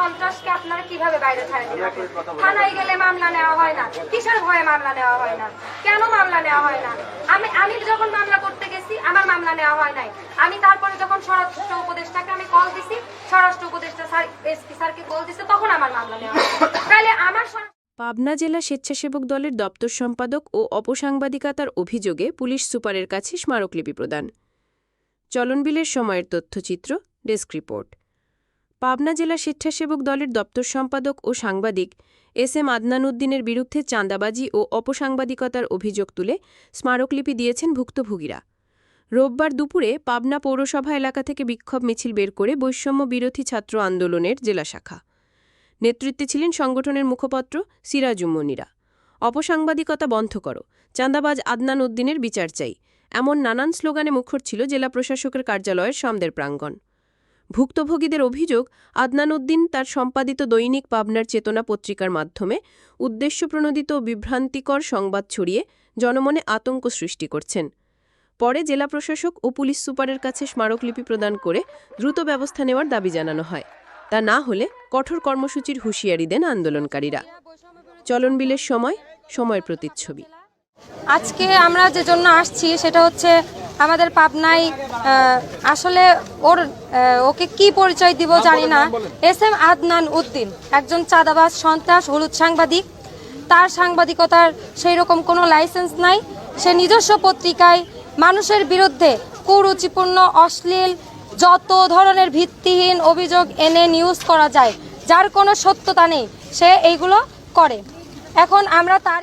সন্ত্রাসকে আপনারা কীভাবে বাইরে ছাড়েন থানায় গেলে মামলা নেওয়া হয় না। কিসের ভয়ে মামলা নেওয়া হয় না? কেন মামলা নেওয়া হয় না? আমি আমি যখন মামলা করতে গেছি আমার মামলা নেওয়া হয় নাই। আমি তারপরে যখন স্বরাষ্ট্র উপদেষ্টাকে আমি কল দিছি স্বরাষ্ট্র উপদেষ্টা স্যার এসপি স্যারকে কল দিছে তখন আমার মামলা নেওয়া হয় তাহলে আমার পাবনা জেলা স্বেচ্ছাসেবক দলের দপ্তর সম্পাদক ও অপসাংবাদিকতার অভিযোগে পুলিশ সুপারের কাছে স্মারকলিপি প্রদান। চলনবিলের সময়ের তথ্যচিত্র ডেস্ক রিপোর্ট। পাবনা জেলা স্বেচ্ছাসেবক দলের দপ্তর সম্পাদক ও সাংবাদিক এস এম আদনান উদ্দিনের বিরুদ্ধে চাঁদাবাজি ও অপসাংবাদিকতার অভিযোগ তুলে স্মারকলিপি দিয়েছেন ভুক্তভোগীরা। রোববার দুপুরে পাবনা পৌরসভা এলাকা থেকে বিক্ষোভ মিছিল বের করে বৈষম্য বিরোধী ছাত্র আন্দোলনের জেলা শাখা। নেতৃত্বে ছিলেন সংগঠনের মুখপত্র সিরাজুম্মনিরা অপসাংবাদিকতা বন্ধ করো, চাঁদাবাজ আদনান উদ্দিনের বিচার চাই, এমন নানান স্লোগানে মুখর ছিল জেলা প্রশাসকের কার্যালয়ের সমদের প্রাঙ্গণ। ভুক্তভোগীদের অভিযোগ আদনান উদ্দিন তার সম্পাদিত দৈনিক পাবনার চেতনা পত্রিকার মাধ্যমে উদ্দেশ্যপ্রণোদিত বিভ্রান্তিকর সংবাদ ছড়িয়ে জনমনে আতঙ্ক সৃষ্টি করছেন। পরে জেলা প্রশাসক ও পুলিশ সুপারের কাছে স্মারকলিপি প্রদান করে দ্রুত ব্যবস্থা নেওয়ার দাবি জানানো হয়। তা না হলে কঠোর কর্মসূচির হুঁশিয়ারি দেন আন্দোলনকারীরা। চলনবিলের সময়, সময়ের প্রতিচ্ছবি। আজকে আমরা যে জন্য আসছি সেটা হচ্ছে আমাদের পাবনায় আসলে ওর ওকে কি পরিচয় দিব জানি না। এস এম আদনান উদ্দিন একজন চাঁদাবাজ সন্ত্রাস হলুদ সাংবাদিক। তার সাংবাদিকতার সেই রকম কোনো লাইসেন্স নাই। সে নিজস্ব পত্রিকায় মানুষের বিরুদ্ধে কুরুচিপূর্ণ অশ্লীল যত ধরনের ভিত্তিহীন অভিযোগ এনে নিউজ করা যায় যার কোনো সত্যতা নেই সে এইগুলো করে। এখন আমরা তার